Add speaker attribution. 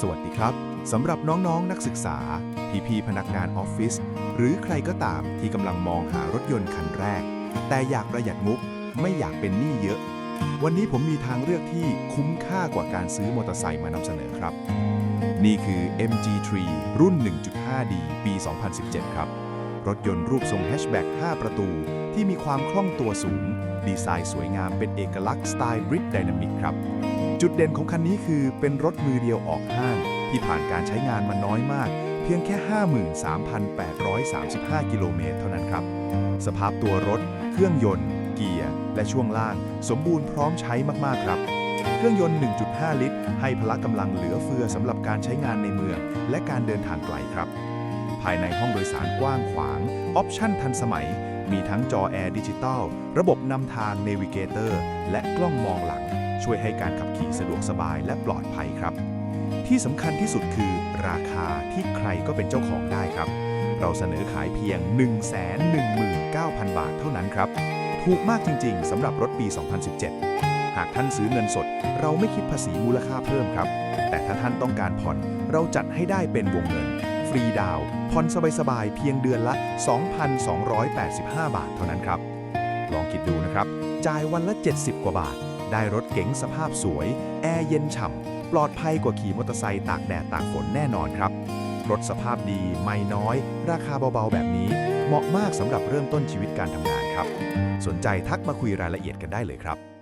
Speaker 1: สวัสดีครับสำหรับน้องๆนักศึกษา พี่ๆพนักงานออฟฟิศหรือใครก็ตามที่กำลังมองหารถยนต์คันแรก แต่อยากประหยัดงบไม่อยากเป็นหนี้เยอะ วันนี้ผมมีทางเลือกที่คุ้มค่ากว่าการซื้อมอเตอร์ไซค์มานำเสนอครับ นี่คือ MG3 รุ่น 1.5D ปี 2017 ครับ รถยนต์รูปทรงแฮชแบ็ก5 ประตู ที่มีความคล่องตัวสูง ดีไซน์สวยงามเป็นเอกลักษณ์สไตล์บริ t ไดนามิกครับ จุดเด่นของคันนี้คือเป็นรถมือเดียวออกห้าง ที่ผ่านการใช้งานมาน้อยมาก เพียงแค่ 53,835 กิโลเมตรเท่านั้นครับ สภาพตัวรถ เครื่องยนต์ เกียร์ และช่วงล่าง สมบูรณ์พร้อมใช้มากๆครับ เครื่องยนต์ 1.5 ลิตร ให้พละกำลังเหลือเฟือสำหรับการใช้งานในเมือง และการเดินทางไกลครับ ภายในห้องโดยสารกว้างขวาง ออปชั่นทันสมัย มีทั้งจอแอร์ดิจิตอลระบบนำทาง Navigator และกล้องมองหลังช่วยให้การขับขี่สะดวกสบายและปลอดภัยครับ ที่สำคัญที่สุดคือราคาที่ใครก็เป็นเจ้าของได้ครับ เราเสนอขายเพียง 119,000 บาทเท่านั้นครับ ถูกมากจริง ๆสำหรับรถปี 2017 หากท่านซื้อเงินสด เราไม่คิดภาษีมูลค่าเพิ่มครับ แต่ถ้าท่านต้องการผ่อน เราจัดให้ได้เป็นวงเงิน ฟรีดาวน์ผ่อนสบายๆเพียงเดือนละ 2,285 บาทเท่านั้นครับ ลองคิดดูนะครับ จ่ายวันละ 70 กว่าบาท ได้รถเก๋งสภาพสวย แอร์เย็นฉ่ำ ปลอดภัยกว่าขี่มอเตอร์ไซค์ตากแดดตากฝนแน่นอนครับ รถสภาพดีไม่น้อย ราคาเบาๆ แบบนี้ เหมาะมากสำหรับเริ่มต้นชีวิตการทำงานครับ สนใจทักมาคุยรายละเอียดกันได้เลยครับ